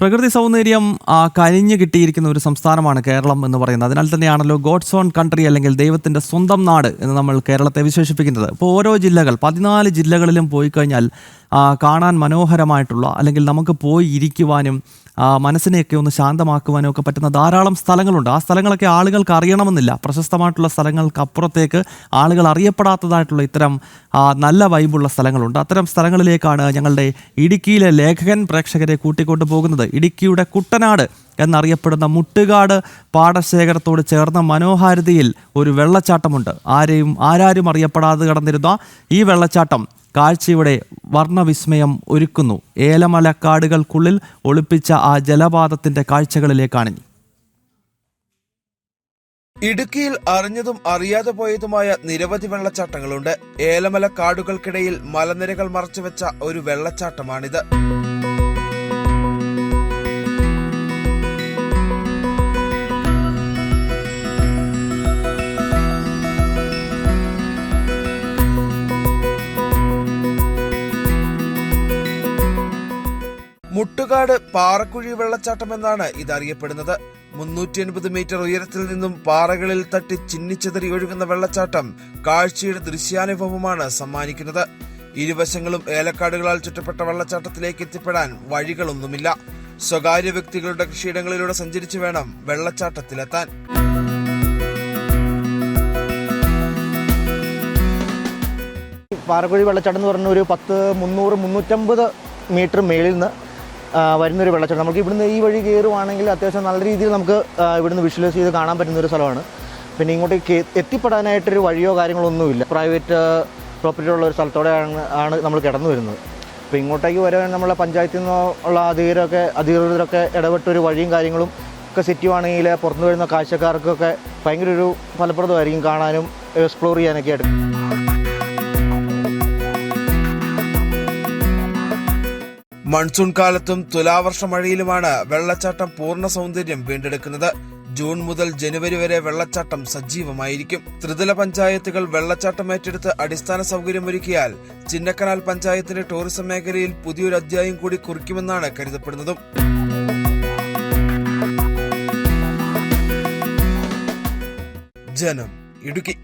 പ്രകൃതി സൗന്ദര്യം കരിഞ്ഞു കിട്ടിയിരിക്കുന്ന ഒരു സംസ്ഥാനമാണ് കേരളം എന്ന് പറയുന്നത്. അതിനാൽ തന്നെയാണല്ലോ ഗോഡ്സ് ഓൺ കൺട്രി അല്ലെങ്കിൽ ദൈവത്തിന്റെ സ്വന്തം നാട് എന്ന് നമ്മൾ കേരളത്തെ വിശേഷിപ്പിക്കുന്നത്. ഇപ്പോൾ ഓരോ ജില്ലകൾ പതിനാല് ജില്ലകളിലും പോയി കഴിഞ്ഞാൽ കാണാൻ മനോഹരമായിട്ടുള്ള അല്ലെങ്കിൽ നമുക്ക് പോയി ഇരിക്കുവാനും മനസ്സിനെയൊക്കെ ഒന്ന് ശാന്തമാക്കുവാനും ഒക്കെ പറ്റുന്ന ധാരാളം സ്ഥലങ്ങളുണ്ട്. ആ സ്ഥലങ്ങളൊക്കെ ആളുകൾക്ക് അറിയണമെന്നില്ല. പ്രശസ്തമായിട്ടുള്ള സ്ഥലങ്ങൾക്ക് അപ്പുറത്തേക്ക് ആളുകൾ അറിയപ്പെടാത്തതായിട്ടുള്ള ഇത്തരം നല്ല വൈബുള്ള സ്ഥലങ്ങളുണ്ട്. അത്തരം സ്ഥലങ്ങളിലേക്കാണ് ഞങ്ങളുടെ ഇടുക്കിയിലെ ലേഖകൻ പ്രേക്ഷകരെ കൂട്ടിക്കൊണ്ടു പോകുന്നത് ഇടുക്കിയുടെ കുട്ടനാട് എന്നറിയപ്പെടുന്ന മുട്ടുകാട് പാടശേഖരത്തോട് ചേർന്ന മനോഹാരിതയിൽ ഒരു വെള്ളച്ചാട്ടമുണ്ട്. ആരെയും ആരാരും അറിയപ്പെടാതെ കടന്നിരുന്ന ഈ വെള്ളച്ചാട്ടം കാഴ്ചയുടെ വർണവിസ്മയം ഒരുക്കുന്നു. ഏലമലക്കാടുകൾക്കുള്ളിൽ ഒളിപ്പിച്ച ആ ജലപാതത്തിന്റെ കാഴ്ചകളിലേക്കാണ്. ഇടുക്കിയിൽ അറിഞ്ഞതും അറിയാതെ പോയതുമായ നിരവധി വെള്ളച്ചാട്ടങ്ങളുണ്ട്. ഏലമല കാടുകൾക്കിടയിൽ മലനിരകൾ മറച്ചുവെച്ച ഒരു വെള്ളച്ചാട്ടമാണിത്. മുട്ടുകാട് പാറക്കുഴി വെള്ളച്ചാട്ടം എന്നാണ് ഇതറിയപ്പെടുന്നത്. മുന്നൂറ്റി അൻപത് മീറ്റർ ഉയരത്തിൽ നിന്നും പാറകളിൽ തട്ടി ചിന്നിച്ചെതറി ഒഴുകുന്ന വെള്ളച്ചാട്ടം കാഴ്ചയുടെ ദൃശ്യാനുഭവമാണ് സമ്മാനിക്കുന്നത്. ഇരുവശങ്ങളും ഏലക്കാടുകളാൽ ചുറ്റപ്പെട്ട വെള്ളച്ചാട്ടത്തിലേക്ക് എത്തിപ്പെടാൻ വഴികളൊന്നുമില്ല. സ്വകാര്യ വ്യക്തികളുടെ കൃഷിയിടങ്ങളിലൂടെ സഞ്ചരിച്ചു വേണം വെള്ളച്ചാട്ടത്തിലെത്താൻ. പാറക്കുഴി വെള്ളച്ചാട്ടം എന്ന് പറഞ്ഞ ഒരു പത്ത് മുന്നൂറ് മുന്നൂറ്റമ്പത് മീറ്റർ മേളിൽ നിന്ന് വരുന്നൊരു വെള്ളച്ചാട്ടം. നമുക്ക് ഇവിടുന്ന് ഈ വഴി കയറുവാണെങ്കിൽ അത്യാവശ്യം നല്ല രീതിയിൽ നമുക്ക് ഇവിടുന്ന് വിഷ്വലൈസ് ചെയ്ത് കാണാൻ പറ്റുന്ന ഒരു സ്ഥലമാണ്. പിന്നെ ഇങ്ങോട്ടേക്ക് എ- എത്തിപ്പെടാനായിട്ടൊരു വഴിയോ കാര്യങ്ങളോ ഒന്നുമില്ല പ്രൈവറ്റ് പ്രോപ്പർട്ടി ഉള്ള ഒരു സ്ഥലത്തോടെ ആണ് നമ്മൾ കിടന്നു വരുന്നത്. അപ്പോൾ ഇങ്ങോട്ടേക്ക് വരാൻ നമ്മളെ പഞ്ചായത്തിൽ നിന്നോ ഉള്ള അധികരൊക്കെ അധികൃതരൊക്കെ ഇടപെട്ട ഒരു വഴിയും കാര്യങ്ങളും ഒക്കെ സെറ്റുവാണെങ്കിൽ പുറത്തു വരുന്ന കാഴ്ചക്കാർക്കൊക്കെ ഭയങ്കര ഒരു ഫലപ്രദമായിരിക്കും കാണാനും എക്സ്പ്ലോർ ചെയ്യാനൊക്കെ ആയിട്ട്. മൺസൂൺ കാലത്തും തുലാവർഷ മഴയിലുമാണ് വെള്ളച്ചാട്ടം പൂർണ സൗന്ദര്യം വീണ്ടെടുക്കുന്നത്. ജൂൺ മുതൽ ജനുവരി വരെ വെള്ളച്ചാട്ടം സജീവമായിരിക്കും. ത്രിതല പഞ്ചായത്തുകൾ വെള്ളച്ചാട്ടം ഏറ്റെടുത്ത് അടിസ്ഥാന സൗകര്യമൊരുക്കിയാൽ ചിന്നക്കനാൽ പഞ്ചായത്തിന്റെ ടൂറിസം മേഖലയിൽ പുതിയൊരു അധ്യായം കൂടി കുറിക്കുമെന്നാണ് കരുതപ്പെടുന്നതും. ജനം ഇടുക്കി